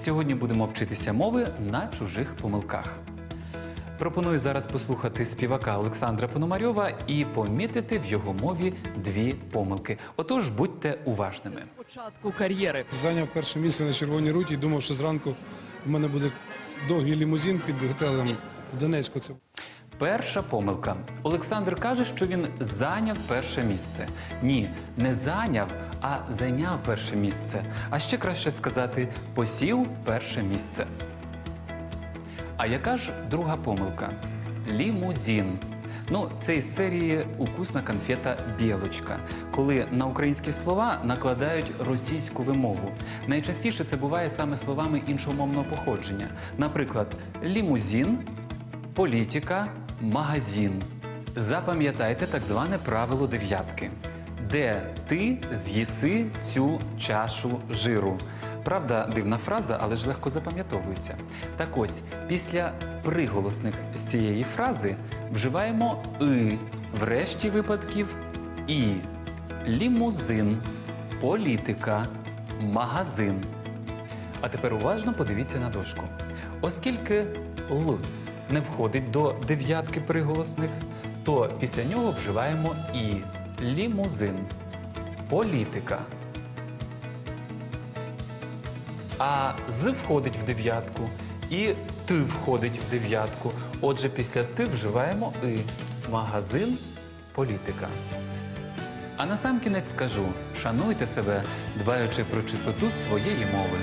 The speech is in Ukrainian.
Сьогодні будемо вчитися мови на чужих помилках. Пропоную зараз послухати співака Олександра Пономарьова і помітити в його мові дві помилки. Отож, будьте уважними. Початку кар'єри. Зайняв перше місце на червоній руті і думав, що зранку в мене буде довгий лімузин під готелем в Донецьку. Це Перша помилка. Олександр каже, що він зайняв перше місце. Ні, не зайняв, а зайняв перше місце. А ще краще сказати, посів перше місце. А яка ж друга помилка? Лімузін. Ну, це із серії Укусна конфета Білочка, коли на українські слова накладають російську вимову. Найчастіше це буває саме словами іншомовного походження. Наприклад, лімузін, політика, магазин. Запам'ятайте так зване правило дев'ятки, де ти з'їси цю чашу жиру. Правда, дивна фраза, але ж легко запам'ятовується. Так ось, після приголосних з цієї фрази вживаємо и, в решті випадків і. Лімузин, політика, магазин. А тепер уважно подивіться на дошку. Оскільки Л не входить до дев'ятки приголосних, то після нього вживаємо і лімузин, політика. А з входить в дев'ятку і т входить в дев'ятку. Отже, після ти вживаємо и магазин, політика. А на сам кінець скажу: шануйте себе, дбаючи про чистоту своєї мови.